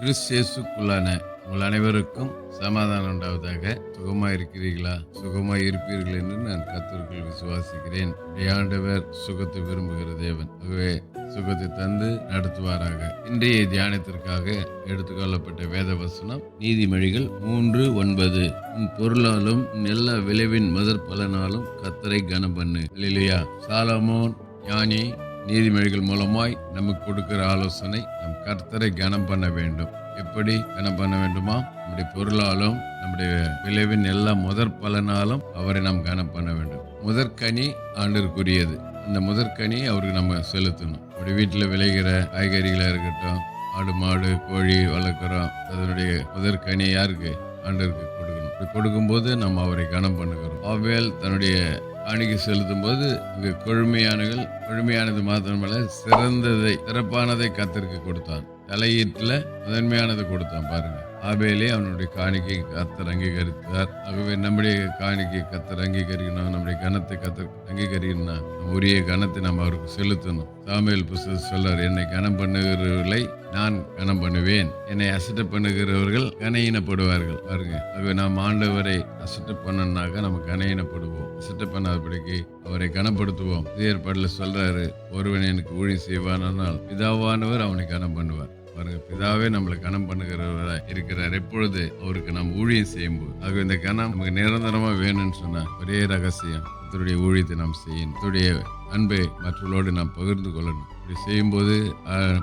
கிறிஸ்தேசுக்குள்ளான உங்கள் அனைவருக்கும் சமாதானம் உண்டாவதாக சுகமாக இருக்கிறீர்களா சுகமா இருப்பீர்கள் என்று நான் கத்தூர்கள் விசுவாசிக்கிறேன். ஆண்டவர் சுகத்தை விரும்புகிற தேவன். ஆகவே சுகத்தை தந்து நடத்துவாராக. இன்றைய தியானத்திற்காக எடுத்துக்கொள்ளப்பட்ட வேத வசனம் நீதிமொழிகள் மூன்று ஒன்பது. உன் பொருளாலும் நல்ல விளைவின் முதற் பலனாலும் கத்தரை கனம் பண்ணு இல்லையா சாலமோன் ஞானி நீதிமொழிகள் மூலமாய் நமக்கு கொடுக்கிற ஆலோசனை நம் கர்த்தரை கனம் பண்ண வேண்டும். எப்படி கனம் பண்ண வேண்டுமா? நம்முடைய பொருளாலும் நம்முடைய விளைவின் எல்லா முதற் பலனாலும் அவரை நாம் கனம் பண்ண வேண்டும். முதற்கனி ஆண்டிற்குரியது அந்த முதற்கனி அவருக்கு நம்ம செலுத்தணும். நம்முடைய வீட்டில் விளைகிற காய்கறிகளாக இருக்கட்டும் ஆடு மாடு கோழி வளர்க்குறோம். அதனுடைய முதற்கனி யாருக்கு? ஆண்டருக்கு இப்படி கொடுக்கும்போது நம்ம அவரை கனம் பண்ணுகிறோம். ஆவேல் தன்னுடைய காணிக்கை செலுத்தும் போது இங்கு கொழுமையானகள் கொழுமையானது மாத்திரமல்ல சிறந்ததை சிறப்பானதை கத்திற்கு கொடுத்தான். தலையீட்டில் முதன்மையானதை கொடுத்தான் பாருங்க. ஆபேலே அவனுடைய காணிக்கை கத்தர் அங்கீகரித்தார். ஆகவே நம்முடைய காணிக்கை கத்தர் அங்கீகரிக்கணும் நம்முடைய கனத்தை கத்தர் அங்கீகரிக்கணும் நம்ம உரிய கனத்தை நம்ம அவருக்கு செலுத்தணும். சாமியல் புஸ்தகம் சொல்லார் என்னை கனம் பண்ணுகிறவர்களை நான் கனம் பண்ணுவேன். என்னை அசட்டை பண்ணுகிறவர்கள் கனையினப்படுவார்கள். பாருங்க ஆகவே நாம் ஆண்டவரை அசட்டை பண்ணனாக்க நம்ம கனையினப்படுவோம். அசட்டை பண்ணாதபடிக்கு அவரை கனப்படுத்துவோம். ஏற்பாட்டில் சொல்றாரு ஒருவன் எனக்கு ஊழி செய்வானால் பிதாவானவர் அவனை கனம் பண்ணுவார். பாருங்க பிதாவே நம்மளை கனம் பண்ணுகிறவராக இருக்கிறார். எப்பொழுது அவருக்கு நாம் ஊழியம் செய்யும்போது? ஆக இந்த கனம் நமக்கு நிரந்தரமா வேணும்னு சொன்னா ஒரே ரகசியம் கர்த்தருடைய ஊழியத்தை நாம் செய்யணும். கர்த்தருடைய அன்பை மற்றவர்களோடு நாம் பகிர்ந்து கொள்ளணும். இப்படி செய்யும்போது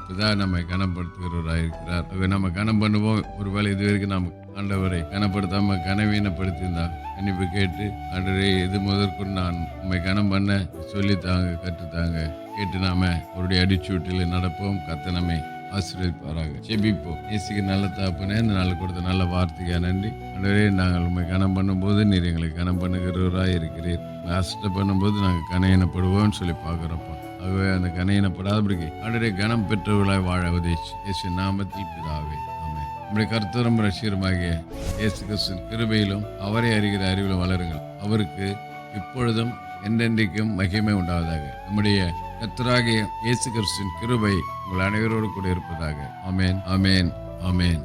பிதா நம்மை கனப்படுத்துகிறவராக இருக்கிறார். அவை நம்ம கனம் பண்ணுவோம். ஒருவேளை இது வரைக்கும் நாம் ஆண்டவரை கனப்படுத்தாம கனவீனப்படுத்தியிருந்தா மன்னிப்பு கேட்டு ஆண்டவரை இது முதற்கொண்டு நான் நம்மை கனம் பண்ண சொல்லித்தாங்க கற்றுத்தாங்க கேட்டு நாம அவருடைய அடிச்சூட்டில் நடப்போம். கத்தனமே ஆசீர்வதிப்பாராக. ஜெபிப்போம். இயேசுக்கு நல்ல தாப்புனே இந்த நாள் கொடுத்த நல்ல வார்த்தைக்கா நன்றி. ஆண்டவரே நாங்கள் உண்மை கணம் பண்ணும்போது நீர் எங்களை கணம் பண்ணுகிறவராக இருக்கிறீர். அசட்டை பண்ணும்போது நாங்கள் கணையனப்படுவோம்னு சொல்லி பார்க்குறப்போ. ஆகவே அந்த கணையினப்படாதபடிக்கு ஆண்டவரே கனம் பெற்றவர்களாய் வாழ உதவிச்சு இயேசு நாமத்தில் பிதாவே. நம்முடைய கருத்தரும் ரசிகருமாகிய இயேசு கிறிஸ்தின் கிருபையிலும் அவரை அறிகிற அறிவிலும் வளருங்கள். அவருக்கு இப்பொழுதும் என்றென்றைக்கும் மகிமை உண்டாவதாக. நம்முடைய கத்தராகிய இயேசு கிறிஸ்துவின் கிருபை உங்கள் அனைவரோடு கூட இருப்பதாக. அமேன் அமேன் அமேன்